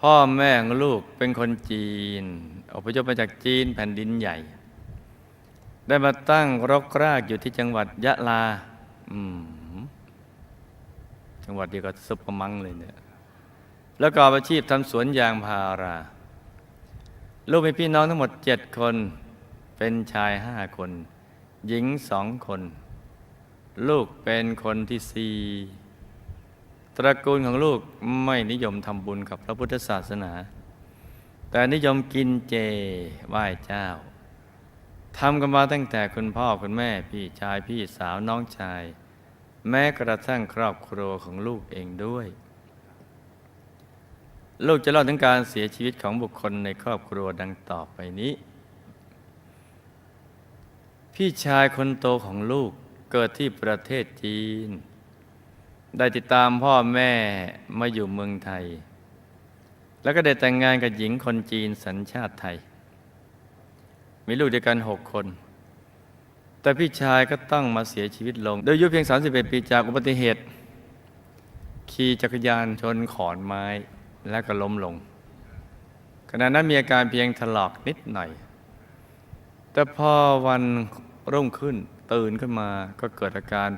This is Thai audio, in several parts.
พ่อแม่ของลูกเป็นคนจีน อพยพมาจากจีนแผ่นดินใหญ่ ได้มาตั้งรกรากอยู่ที่จังหวัดยะลา จังหวัดเดียวกับซุปเปอร์มังเลยเนี่ย แล้วก็อาชีพทำสวนยางพารา ลูกมีพี่น้องทั้งหมดเจ็ดคน เป็นชายห้าคน หญิงสองคน ลูกเป็นคนที่สี่ ตระกูลของลูกไม่นิยมทำบุญกับพระพุทธศาสนา แต่นิยมกินเจไหว้เจ้าทำกันมาตั้งแต่คุณพ่อคุณแม่พี่ชายพี่สาวน้องชาย แม้กระทั่งครอบครัวของลูกเองด้วย ลูกจะเล่าถึงการเสียชีวิตของบุคคลในครอบครัวดังต่อไปนี้ พี่ชายคนโตของลูกเกิดที่ประเทศจีน ได้ติดตามพ่อแม่มาอยู่เมืองไทย แล้วก็ได้แต่งงานกับหญิงคนจีนสัญชาติไทย มีลูกด้วยกันหกคน แต่พี่ชายก็ต้องมาเสียชีวิตลง โดยอายุเพียง 31 ปีจากอุบัติเหตุ ขี่จักรยานชนขอนไม้แล้วก็ล้มลงขณะนั้นมีอาการเพียงถลอกนิดหน่อย แต่พอวันรุ่งขึ้นตื่นขึ้นมาก็เกิดอาการ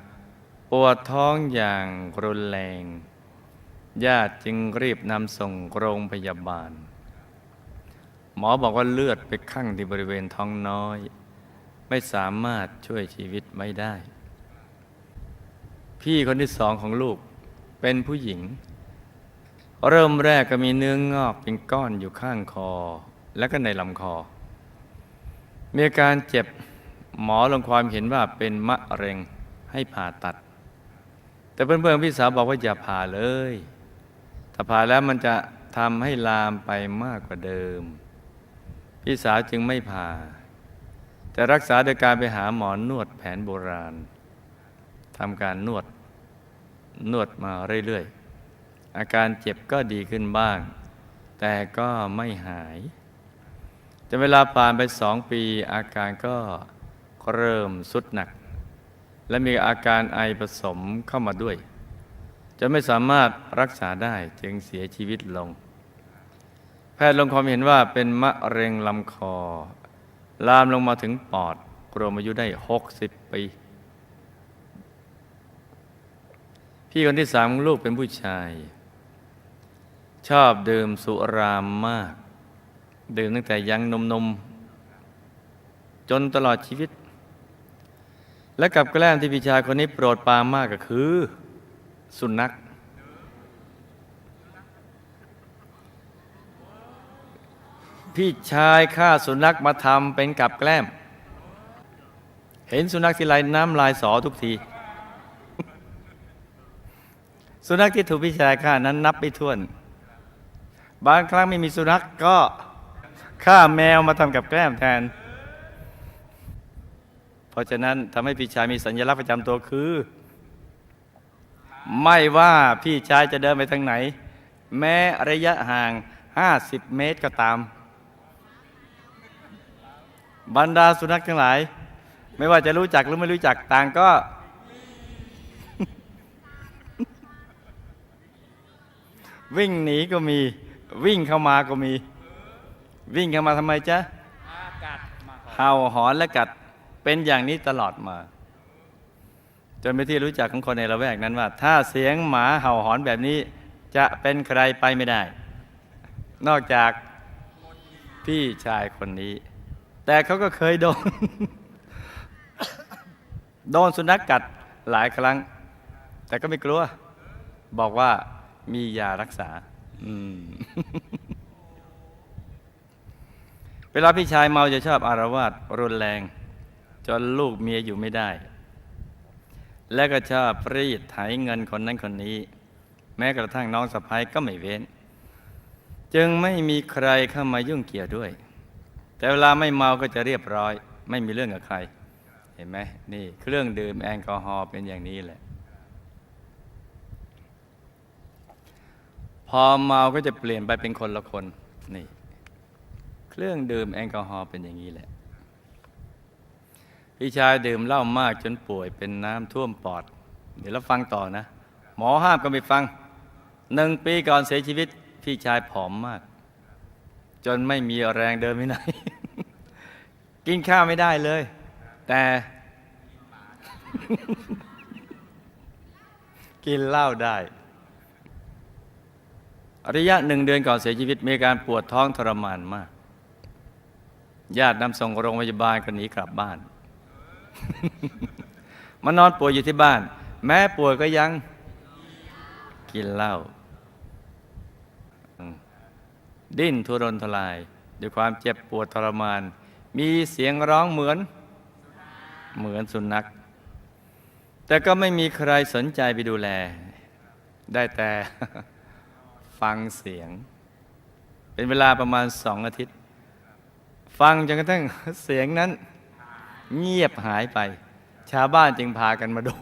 ปวดท้องอย่างรุนแรง ญาติจึงรีบนำส่งโรงพยาบาล หมอบอกว่าเลือดไปข้างที่บริเวณท้องน้อย ไม่สามารถช่วยชีวิตไม่ได้ พี่คนที่สองของลูกเป็นผู้หญิง เริ่มแรกก็มีเนื้องงอกเป็นก้อนอยู่ข้างคอ และก็ในลำคอ มีอาการเจ็บหมอลงความเห็นว่าเป็นมะเร็งให้ผ่าตัด แต่เพื่อนๆพี่สาวบอกว่าอย่าผ่าเลย ถ้าผ่าแล้วมันจะทำให้ลามไปมากกว่าเดิม พี่สาวจึงไม่ผ่าแต่รักษาโดยการไปหาหมอนวดแผนโบราณทำการนวดนวดมาเรื่อยๆ อาการเจ็บก็ดีขึ้นบ้าง แต่ก็ไม่หายแต่เวลาผ่านไปสองปีอาการก็เริ่มสุดหนัก และมีอาการไอผสมเข้ามาด้วย จะไม่สามารถรักษาได้จึงเสียชีวิตลง แพทย์ลงความเห็นว่าเป็นมะเร็งลำคอ ลามลงมาถึงปอดรวมอายุได้ 60 ปี พี่คนที่สามลูกเป็นผู้ชาย ชอบดื่มสุรามมาก ดื่มตั้งแต่ยังนมๆจนตลอดชีวิต และกับแกล้มที่พี่ชายคนนี้โปรดปรามากก็คือ สุนัขพี่ชายฆ่าสุนัขมาทำเป็นกับแกล้ม เห็นสุนัขที่ไรน้ำลายสอทุกที สุนัขที่ถูกพี่ชายฆ่านั้นนับไม่ถ้วน บางครั้งไม่มีสุนัขก็ฆ่าแมวมาทำกับแกล้มแทน เพราะฉะนั้นทำให้พี่ชายมีสัญลักษณ์ประจำตัวคือ ไม่ว่าพี่ชายจะเดินไปทางไหน แม้ระยะห่าง 50 เมตรก็ตาม บรรดาสุนัขทั้งหลาย ไม่ว่าจะรู้จักหรือไม่รู้จักต่างก็ วิ่งหนีก็มีวิ่งเข้ามาก็มี วิ่งเข้ามาทำไมจ๊ะเห่าหอนและกัด เป็นอย่างนี้ตลอดมา จนเป็นที่รู้จักของคนในละแวกนั้นว่า ถ้าเสียงหมาเห่าหอนแบบนี้ จะเป็นใครไปไม่ได้ นอกจากพี่ชายคนนี้ แต่เขาก็เคยโดน โดนสุนัขกกัดหลายครั้ง แต่ก็ไม่กลัว บอกว่ามียารักษา อืมเวลาพี่ชายเมาจะชอบอารวาสรุนแรง จนลูกเมียอยู่ไม่ได้ และก็ชอบรีดไถเงินคนนั้นคนนี้ แม้กระทั่งน้องสะพ้ายก็ไม่เว้น จึงไม่มีใครเข้ามายุ่งเกี่ยวด้วย แต่เวลาไม่เมาก็จะเรียบร้อย ไม่มีเรื่องกับใคร เห็นไหมนี่เครื่องดื่มแอลกอฮอล์เป็นอย่างนี้แหละ พอเมาก็จะเปลี่ยนไปเป็นคนละคนนี่ เครื่องดื่มแอลกอฮอล์เป็นอย่างนี้แหละ พี่ชายดื่มเหล้ามากจนป่วยเป็นน้ำท่วมปอด เดี๋ยวเราฟังต่อนะ หมอห้ามก็ไม่ฟังหนึ่งปีก่อนเสียชีวิต พี่ชายผอมมาก จนไม่มีแรงเดินไปไหน กินข้าวไม่ได้เลย แต่กินเหล้าได้ ระยะหนึ่งเดือนก่อนเสียชีวิต มีการปวดท้องทรมานมาก ญาตินำส่งโรงพยาบาลก็หนีกลับบ้าน มานอนป่วยอยู่ที่บ้าน แม้ป่วยก็ยังกินเหล้าดิ้นทุรนทลาย ด้วยความเจ็บปวดทรมาน มีเสียงร้องเหมือน เหมือนสุนัข แต่ก็ไม่มีใครสนใจไปดูแล ได้แต่ฟังเสียง เป็นเวลาประมาณสองอาทิตย์ ฟังจนกระทั่งเสียงนั้น เงียบหายไป ชาวบ้านจึงพากันมาดู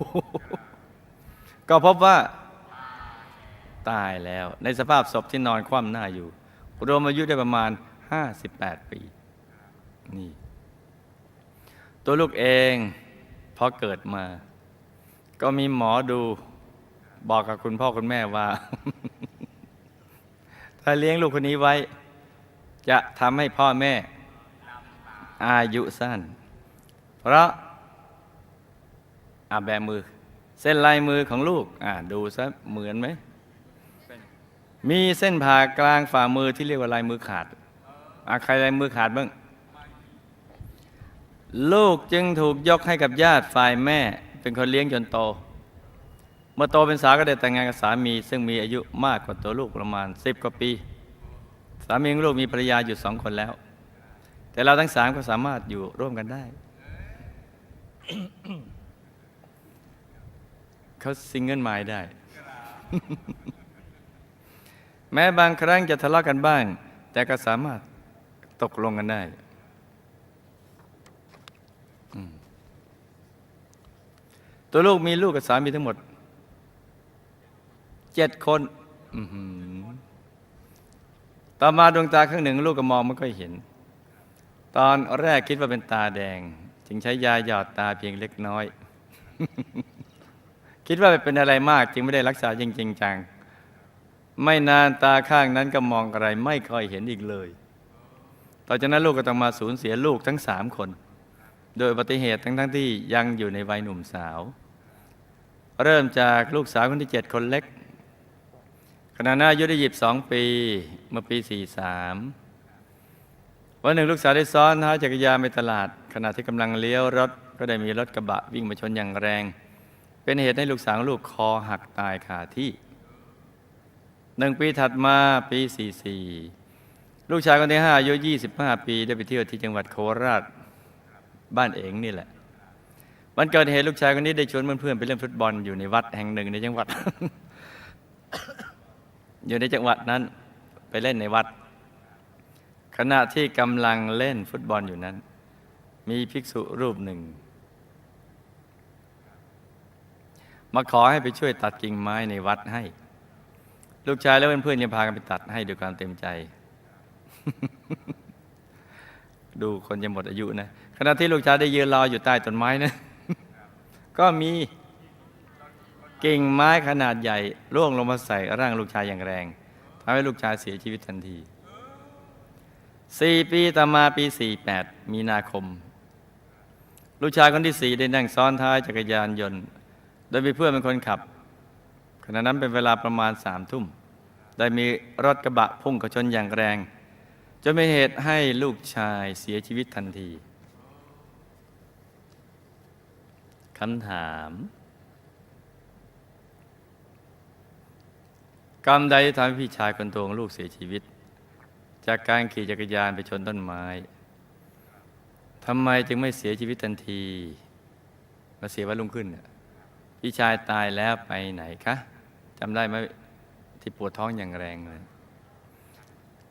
ก็พบว่า ตายแล้วในสภาพศพที่นอนคว่ำหน้าอยู่ รวมอายุได้ประมาณ 58 ปี นี่ ตัวลูกเองพอเกิดมา ก็มีหมอดูบอกกับคุณพ่อคุณแม่ว่า ถ้าเลี้ยงลูกคนนี้ไว้ จะทำให้พ่อแม่อายุสั้น เพราะอาแบมือ เส้นลายมือของลูกอ่าดูซะเหมือนไหม มีเส้นผ่ากลางฝ่ามือที่เรียกว่าลายมือขาดอาใครลายมือขาดบ้าง ลูกจึงถูกยกให้กับญาติฝ่ายแม่ เป็นคนเลี้ยงจนโต เมื่อโตเป็นสาวก็ได้แต่งงานกับสามี ซึ่งมีอายุมากกว่าตัวลูกประมาณสิบกว่าปี สามีของลูกมีภรรยาอยู่สองคนแล้ว แต่เราทั้งสามก็สามารถอยู่ร่วมกันได้ เขาซิงเกิลไมล์ได้ แม้บางครั้งจะทะเลาะกันบ้าง แต่ก็สามารถตกลงกันได้ ตัวลูกมีลูกกับสามีทั้งหมด เจ็ดคนต่อมาดวงตาข้างหนึ่งลูกก็มองไม่ค่อยเห็น ตอนแรกคิดว่าเป็นตาแดง จึงใช้ยาหยอดตาเพียงเล็กน้อย คิดว่าเป็นอะไรมากจึงไม่ได้รักษาจริงๆจัง ไม่นานตาข้างนั้นก็มองอะไรไม่ค่อยเห็นอีกเลย ต่อจากนั้นลูกก็ต้องมาสูญเสียลูกทั้งสามคน โดยอุบัติเหตุทั้งๆทที่ยังอยู่ในวัยหนุ่มสาว เริ่มจากลูกสาวคนที่เจ็ดคนเล็กขณะนั้นอายุได้หยิบสองปีเมื่อปีสี่สามวันหนึ่งลูกสาวได้ซ้อนท้ายจักรยานไปตลาด ขณะที่กำลังเลี้ยวรถก็ได้มีรถกระบะวิ่งมาชนอย่างแรง เป็นเหตุให้ลูกสาวลูกคอหักตายคาที่หนึ่งปีถัดมาปี 44 ลูกชายคนที่ห้าอายุ 25 ปี ได้ไปเที่ยวที่จังหวัดโคราชบ้านเองนี่แหละ วันเกิดเหตุลูกชายคนนี้ได้ชวนเพื่อนๆไปเล่นฟุตบอลอยู่ในวัดแห่งหนึ่งในจังหวัด อยู่ในจังหวัดนั้นไปเล่นในวัด ขณะที่กำลังเล่นฟุตบอลอยู่นั้น มีภิกษุรูปหนึ่ง มาขอให้ไปช่วยตัดกิ่งไม้ในวัดให้ ลูกชายและเพื่อนๆยังพากันไปตัดให้ด้วยความเต็มใจ ดูคนจะหมดอายุนะขณะที่ลูกชายได้ยืนรออยู่ใต้ต้นไม้นะ ก็มีกิ่งไม้ขนาดใหญ่ร่วงลงมาใส่ร่างลูกชายอย่างแรงทำให้ลูกชายเสียชีวิตทันทีสี่ปีต่อมาปีสี่แปดมีนาคม ลูกชายคนที่สี่ได้นั่งซ้อนท้ายจักรยานยนต์ โดยมีเพื่อนเป็นคนขับ ขณะนั้นเป็นเวลาประมาณสามทุ่ม ได้มีรถกระบะพุ่งกระชนอย่างแรง จนเป็นเหตุให้ลูกชายเสียชีวิตทันทีคำถาม กรรมใดที่ทำให้พี่ชายคนโตของลูกเสียชีวิต จากการขี่จักรยานไปชนต้นไม้ ทำไมจึงไม่เสียชีวิตทันทีมาเสียวันรุ่งขึ้นพี่ชายตายแล้วไปไหนคะจำได้ไหมที่ปวดท้องอย่างแรงเลย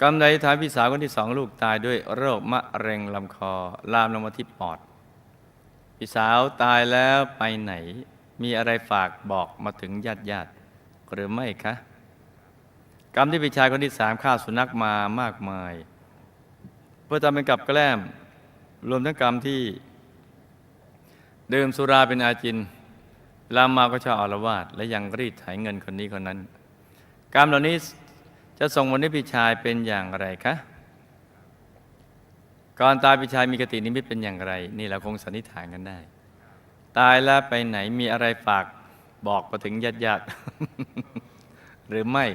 กรรมใดที่ทำให้พี่สาวคนที่สองลูกตายด้วยโรคมะเร็งลำคอ ลามลงมาที่ปอด พี่สาวตายแล้วไปไหน มีอะไรฝากบอกมาถึงญาติญาติๆหรือไม่คะกรรมที่พี่ชายคนที่สามฆ่าสุนัขมามากมาย เพื่อทำเป็นกับแกล้ม รวมทั้งกรรมที่ดื่มสุราเป็นอาจินลามมาก็ชอบอารวาสและยังรีดไถเงินคนนี้คนนั้น กรรมเหล่านี้จะส่งผลให้พี่ชายเป็นอย่างไรคะก่อนตายพี่ชายมีกตินิมิตเป็นอย่างไร นี่เราคงสันนิษฐานกันได้ ตายแล้วไปไหนมีอะไรฝากบอกมาถึงญาติญาติๆหรือไม่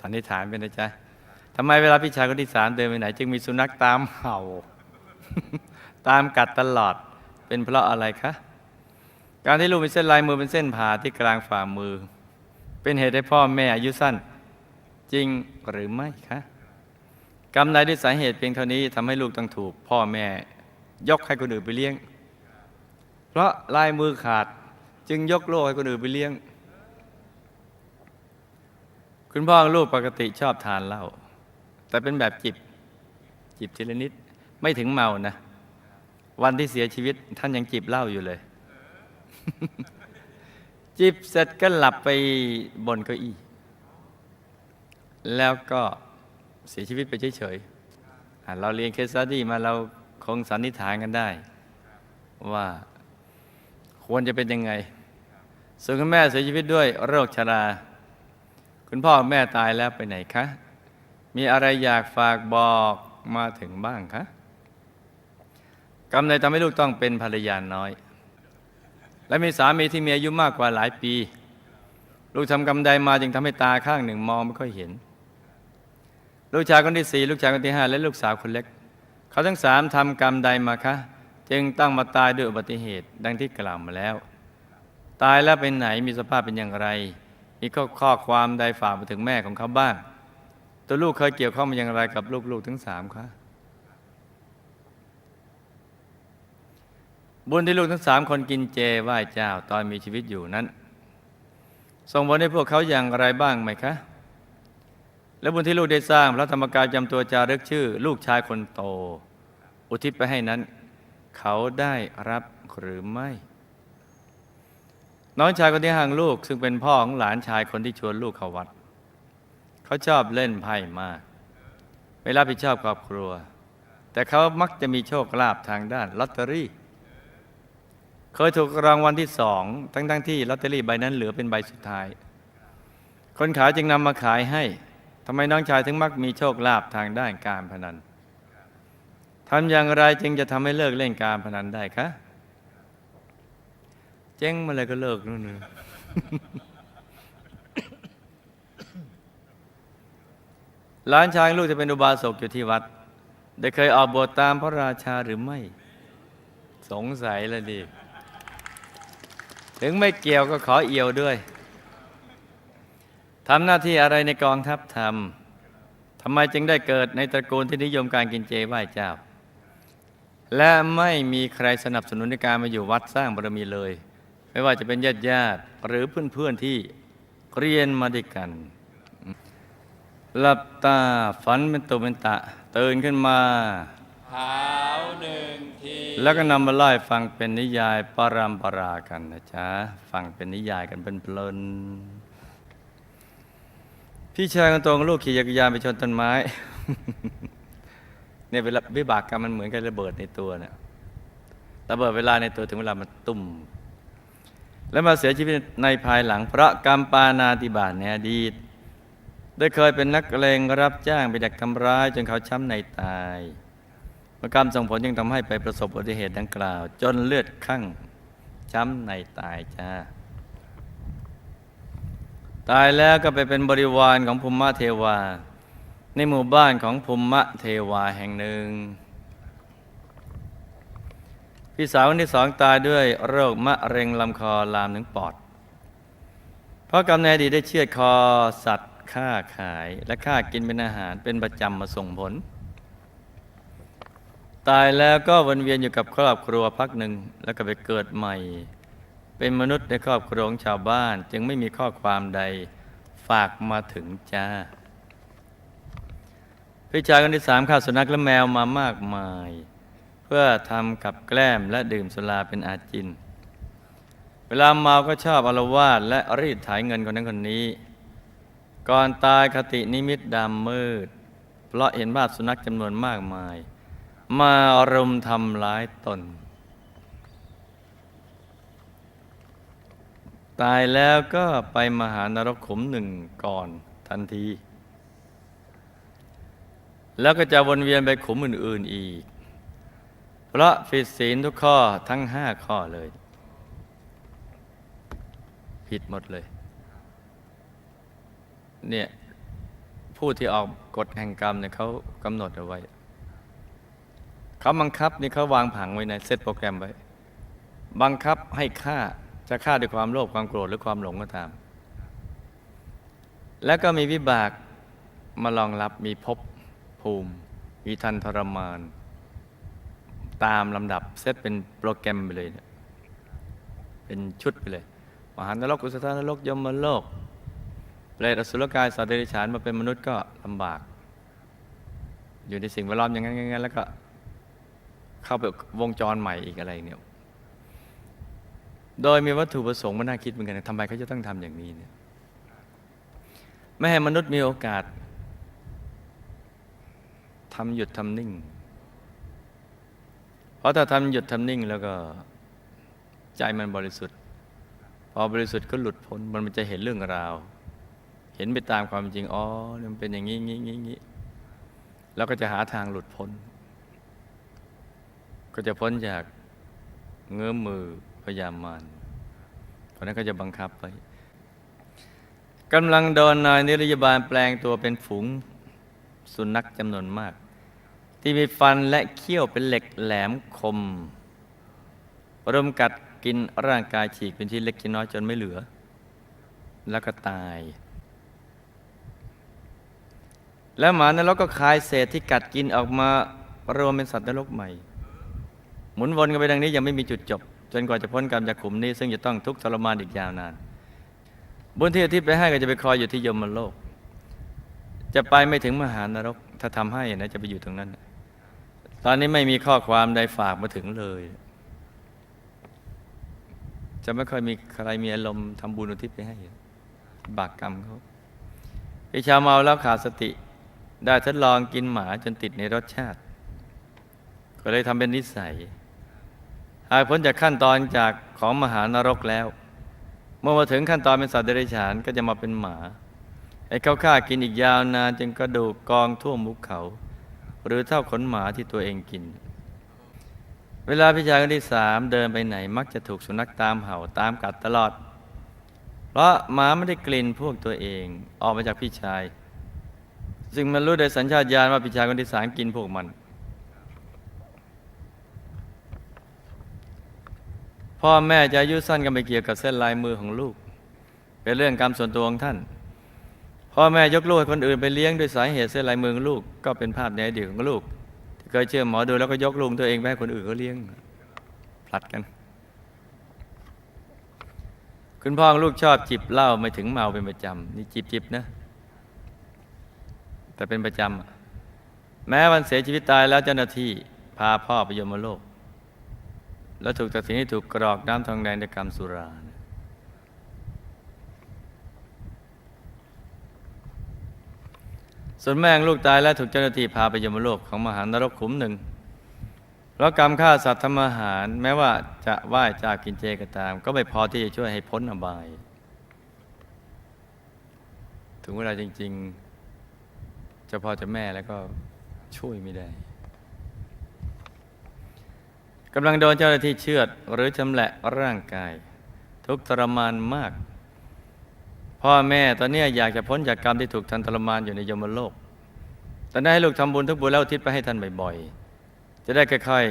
สันนิษฐานเป็นนะจ๊ะ ทำไมเวลาพี่ชายคนที่สามเดินไปไหน จึงมีสุนัขตามเห่า ตามกัดตลอดเป็นเพราะอะไรคะ การที่ลูกมีเส้นลายมือเป็นเส้นผ่าที่กลางฝ่ามือ เป็นเหตุให้พ่อแม่อายุสั้น จริงหรือไม่คะกรรมใดด้วยสาเหตุเพียงเท่านี้ทำให้ลูกต้องถูก พ่อแม่ยกให้คนอื่นไปเลี้ยง เพราะลายมือขาดจึงยกโลกให้คนอื่นไปเลี้ยง คุณพ่อลูกปกติชอบทานเหล้า แต่เป็นแบบจิบ จิบทีละนิด ไม่ถึงเมานะ วันที่เสียชีวิต ท่านยังจิบเหล้าอยู่เลย จิบเสร็จก็หลับไปบนเก้าอี้ แล้วก็เสียชีวิตไปเฉยๆเราเรียนเคสตดี้มาเราคงสันนิษฐานกันได้ ว่าควรจะเป็นยังไง ส่วนคุณแม่เสียชีวิตด้วยโรคชรา คุณพ่อแม่ตายแล้วไปไหนคะ มีอะไรอยากฝากบอกมาถึงบ้างคะกรรมใดทำให้ลูกต้องเป็นภรรยาน้อย และมีสามีที่มีอายุมากกว่าหลายปี ลูกทำกรรมใดมาจึงทำให้ตาข้างหนึ่งมองไม่ค่อยเห็น ลูกชายคนที่สี่ลูกชายคนที่ห้าและลูกสาวคนเล็ก เขาทั้งสามทำกรรมใดมาคะ จึงต้องมาตายด้วยอุบัติเหตุ ดังที่กล่าวมาแล้ว ตายแล้วเป็นไหนมีสภาพเป็นอย่างไร มีข้อข้อความใดฝากมาถึงแม่ของเขาบ้าง ตัวลูกเคยเกี่ยวข้องมาอย่างไรกับลูกๆทั้งสามคะบุญที่ลูกทั้งสามคนกินเจไหว้เจ้าตอนมีชีวิตอยู่นั้นส่งผลให้พวกเขาอย่างไรบ้างไหมคะ และบุญที่ลูกได้สร้างพระธรรมกายจำตัวจารึกชื่อ ลูกชายคนโต อุทิศไปให้นั้น เขาได้รับหรือไม่ น้องชายคนที่ห่างลูกซึ่งเป็นพ่อของหลานชายคนที่ชวนลูกเข้าวัด เขาชอบเล่นไพ่มาก ไม่รับผิดชอบครอบครัว แต่เขามักจะมีโชคลาภทางด้านลอตเตอรี่ เคยถูกรางวัลที่สองทั้งๆทที่ลอตเตอรี่ใบนั้นเหลือเป็นใบสุดท้าย คนขายจึงนำมาขายให้ทำไมน้องชายถึงมักมีโชคลาภทางด้านการพนันทำอย่างไรจึงจะทำให้เลิกเล่นการพนันได้คะ เจ๊งมาเลยก็เลิกนู่นน่ะ หลานชายลูกจะเป็นอุบาสกอยู่ที่วัด ได้เคยออกบวชตามพระราชาหรือไม่ สงสัยแล้วดิ ถึงไม่เกี่ยวก็ขอเอี่ยวด้วยทำหน้าที่อะไรในกองทัพทำทำไมจึงได้เกิดในตระกูลที่นิยมการกินเจไหว้เจ้า และไม่มีใครสนับสนุนในการมาอยู่วัดสร้างบารมีเลย ไม่ว่าจะเป็นญาติญาติหรือเพื่อนๆที่เรียนมาด้วยกัน หลับตาฝันเป็นตุเป็นตะ ตื่นขึ้นมาขาวหนึ่งที แล้วก็นำมาไล่ฟังเป็นนิยายปรามปรากันนะจ๊ะ ฟังเป็นนิยายกันเป็นเพลินพี่ชายคนโตของลูกขี่จักรยานไปชนต้นไม้เนี่ยเวลาวิบากกรรมมันเหมือนกับระเบิดในตัวเนี่ยระเบิดเวลาในตัวถึงเวลามันตุ่ม แล้วมาเสียชีวิตในภายหลังเพราะกรรมปานาติบาตในอดีต ได้เคยเป็นนักเลงรับจ้างไปดักทำร้ายจนเขาช้ำในตายเมื่อกรรมส่งผลยังทำให้ไปประสบอุบัติเหตุดังกล่าว จนเลือดข้างช้ำในตายจ้า ตายแล้วก็ไปเป็นบริวารของภูมิเทวา ในหมู่บ้านของภูมิเทวาแห่งหนึ่ง พี่สาวคนที่สองตายด้วยโรคมะเร็งลำคอลามถึงปอด เพราะกรรมในอดีตได้เชือดคอสัตว์ ฆ่าขายและฆ่ากินเป็นอาหารเป็นประจำมาส่งผล ตายแล้วก็วนเวียนอยู่กับครอบครัวพักหนึ่งแล้วก็ไปเกิดใหม่ เป็นมนุษย์ในครอบครัวของชาวบ้าน จึงไม่มีข้อความใดฝากมาถึงจ้าพี่ชายคนที่สามฆ่าสุนัขและแมวมามากมาย เพื่อทำกับแกล้มและดื่มสุราเป็นอาจิน เวลาเมาก็ชอบอารวาสและรีดไถเงินคนนั้นคนนี้ ก่อนตายคตินิมิตดำมืด เพราะเห็นภาพสุนัขจำนวนมากมาย มารุมทำร้ายตน ตายแล้วก็ไปมหานรกขุมหนึ่งก่อนทันที แล้วก็จะวนเวียนไปขุมอื่น ๆอีก เพราะผิดศีลทุกข้อทั้งห้าข้อเลย ผิดหมดเลย เนี่ยผู้ที่ออกกฎแห่งกรรมเนี่ยเขากำหนดเอาไว้ เขาบังคับนี่เขาวางผังไว้ในเซตโปรแกรมไว้ บังคับให้ฆ่าจะฆ่าด้วยความโลภความโกรธหรือความหลงก็ตาม แล้วก็มีวิบากมารองรับมีภพภูมิ มีทันทรมาน ตามลำดับเซตเป็นโปรแกรมไปเลยเนี่ยเป็นชุดไปเลย มหานรกอุสธานรกยมโลก เปรตอสุรกายสัตว์เดรัจฉานมาเป็นมนุษย์ก็ลำบาก อยู่ในสิ่งแวดล้อมอย่างนั้นอย่างนั้นแล้วก็ เข้าไปวงจรใหม่อีกอะไรเนี่ย โดยมีวัตถุประสงค์มาน่าคิดเหมือนกันทำไมเขาจะต้องทำอย่างนี้เนี่ยไม่ให้มนุษย์มีโอกาสทำหยุดทำนิ่ง เพราะถ้าทำหยุดทำนิ่งแล้วก็ใจมันบริสุทธิ์ พอบริสุทธิ์ก็หลุดพ้นมันจะเห็นเรื่องราว เห็นไปตามความจริง อ๋อมันเป็นอย่างนี้งี้งี้งี้แล้วก็จะหาทางหลุดพ้น ก็จะพ้นจากเงื้อมมือพยามารเพราะนั้นก็จะบังคับไปกำลังโดนนายนิรยาบาลแปลงตัวเป็นฝูงสุนัขจำนวนมาก ที่มีฟันและเขี้ยวเป็นเหล็กแหลมคมรุมกัดกินร่างกายฉีกเป็นชิ้นเล็กชิ้นน้อยจนไม่เหลือ แล้วก็ตาย แล้วหมานรกก็คายเศษที่กัดกินออกมารวมเป็นสัตว์นรกใหม่ หมุนวนกันไปดังนี้ยังไม่มีจุดจบ จนกว่าจะพ้นกรรมจากขุมนี้ ซึ่งจะต้องทุกข์ทรมานอีกยาวนาน บุญที่อุทิศไปให้ก็จะไปคอยอยู่ที่ยมโลก จะไปไม่ถึงมหานรก ถ้าทำให้นะจะไปอยู่ตรงนั้น ตอนนี้ไม่มีข้อความใดฝากมาถึงเลย จะไม่ค่อยมีใครมีอารมณ์ทำบุญอุทิศไปให้บากกรรมเขาไอชาวเมาแล้วขาดสติ ได้ทดลองกินหมาจนติดในรสชาติ ก็เลยทำเป็นนิสัย หากพ้นจากขั้นตอนจากของมหานรกแล้ว เมื่อมาถึงขั้นตอนเป็นสัตว์เดรัจฉานก็จะมาเป็นหมาไอ้เขาฆ่ากินอีกยาวนานจนกระดูกกองท่วมุกเขา หรือเท่าขนหมาที่ตัวเองกิน เวลาพี่ชายคนที่สามเดินไปไหนมักจะถูกสุนัขตามเห่าตามกัดตลอด เพราะหมาไม่ได้กลิ่นพวกตัวเองออกมาจากพี่ชาย ซึ่งมันรู้โดยสัญชาตญาณว่าพี่ชายคนที่สามกินพวกมัน พ่อแม่จะอายุสั้นกันไปเกี่ยวกับเส้นลายมือของลูก เป็นเรื่องกรรมส่วนตัวของท่าน พ่อแม่ยกลูกให้คนอื่นไปเลี้ยงด้วยสาเหตุเส้นลายมือของลูกก็เป็นภาพในอดีตของลูกที่เคยเชื่อหมอดูแล้วก็ยกลูกตัวเองไปให้คนอื่นเขาเลี้ยงผลัดกัน คุณพ่อของลูกชอบจิบเหล้าไม่ถึงเมาเป็นประจำนี่จิบจิบนะ แต่เป็นประจำ แม้วันเสียชีวิตตายแล้วเจ้าหน้าที่พาพ่อไปยมโลก แล้วถูกตัดสินให้ถูกกรอกน้ำทองแดงด้วยกรรมสุรา ส่วนแม่งลูกตายแล้วถูกเจ้าหน้าที่พาไปยมโลกของมหานรกขุมหนึ่งเพราะกรรมฆ่าสัตว์ทำอาหาร แม้ว่าจะไหว้เจ้ากินเจก็ตาม ก็ไม่พอที่จะช่วยให้พ้นอบาย ถึงเวลาจริง ๆ จะพ่อเจะแม่แล้วก็ช่วยไม่ได้กำลังโดนเจ้าหน้าที่เชือดหรือชำแหละร่างกาย ทุกทรมานมาก พ่อแม่ตอนนี้อยากจะพ้นจากกรรมที่ถูกทันทรมานอยู่ในยมโลกตอนนี้ให้ลูกทำบุญทุกบุญแล้วทิศไปให้ท่านบ่อยๆ จะได้ค่อย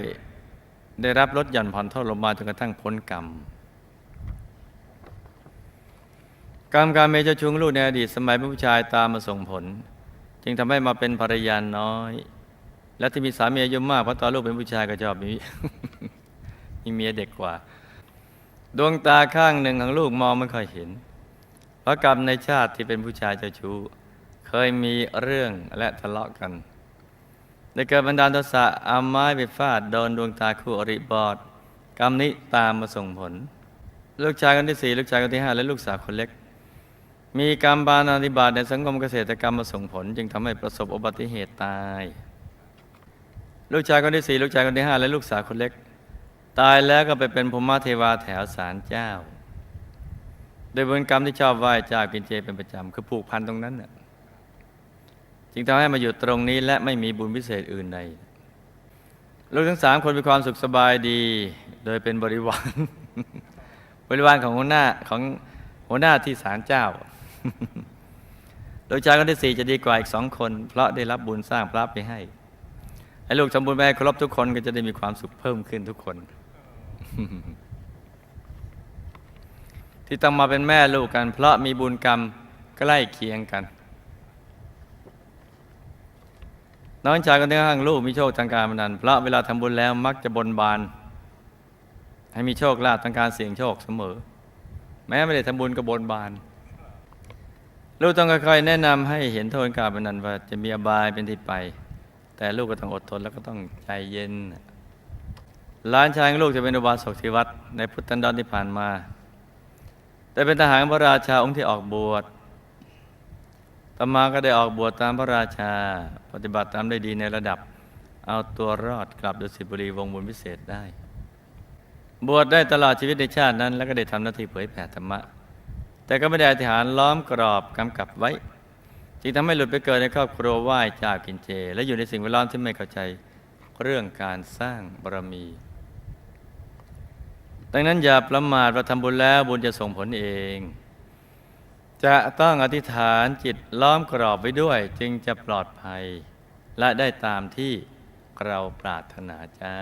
ๆได้รับลดหย่อนผ่อนทรมานจนกระทั่งพ้นกรรมกรรมการเมเจาชุงลูกในอดีตสมัยเป็นผู้ชายตามมาส่งผล จึงทำให้มาเป็นภรรยาน้อย และที่มีสามีอายุมากเพราะตอนลูกเป็นผู้ชายก็ชอบมีมีเมียเด็กกว่า ดวงตาข้างหนึ่งของลูกมองไม่ค่อยเห็น เพราะกรรมในชาติที่เป็นผู้ชายเจ้าชู้ เคยมีเรื่องและทะเลาะกันได้เกิดบันดาลโทสะเอาไม้ไปฟาดโดนดวงตาคู่อริบอด กรรมนี้ตามมาส่งผล ลูกชายคนที่สี่ลูกชายคนที่ห้าและลูกสาวคนเล็ก มีกรรมบานาธิบาตในสังคมเกษตรกรรมมาส่งผล จึงทำให้ประสบอุบัติเหตุตาย ลูกชายคนที่สี่ลูกชายคนที่ห้าและลูกสาวคนเล็ก ตายแล้วก็ไปเป็นภูมิเทวาแถวศาลเจ้า โดยบุญกรรมที่ชอบไหว้เจ้ากินเจเป็นประจำคือผูกพันตรงนั้นน่ะจึงทำให้มาอยู่ตรงนี้และไม่มีบุญพิเศษอื่นใดลูกทั้งสามคนมีความสุขสบายดี โดยเป็นบริวารบริวารของหัวหน้าของหัวหน้าที่ศาลเจ้า ลูกชายคนที่สี่จะดีกว่าอีกสองคน เพราะได้รับบุญสร้างพระไปให้ไอ้ลูกทำบุญไปให้ครบทุกคนก็จะได้มีความสุขเพิ่มขึ้นทุกคน ที่ต้องมาเป็นแม่ลูกกัน เพราะมีบุญกรรมใกล้เคียงกัน น้องชายคนที่ข้างลูกมีโชคทางการพนันเพราะเวลาทำบุญแล้วมักจะบนบาน ให้มีโชคลาภทางการเสี่ยงโชคเสมอ แม้ไม่ได้ทำบุญก็บนบาน ลูกต้องค่อยๆแนะนำให้เห็นโทษการพนันว่าจะมีอบายเป็นที่ไป แต่ลูกก็ต้องอดทนแล้วก็ต้องใจเย็นหลานชายของลูกจะเป็นอุบาสกที่วัดในพุทธันดรที่ผ่านมา แต่เป็นทหารพระราชาองค์ที่ออกบวชต่อมาก็ได้ออกบวชตามพระราชา ปฏิบัติตามได้ดีในระดับ เอาตัวรอดกลับดุสิตบุรีวงบุญพิเศษได้ บวชได้ตลอดชีวิตในชาตินั้น แล้วก็ได้ทำหน้าที่เผยแผ่ธรรมะ แต่ก็ไม่ได้อธิษฐานล้อมกรอบกำกับไว้ จึงทำให้หลุดไปเกิดในครอบครัวไหว้เจ้ากินเจ และอยู่ในสิ่งแวดล้อมที่ไม่เข้าใจเรื่องการสร้างบารมี ดังนั้นอย่าประมาทว่าทำบุญแล้วบุญจะส่งผลเอง จะต้องอธิษฐานจิตล้อมกรอบไว้ด้วย จึงจะปลอดภัย และได้ตามที่เราปรารถนาจ้า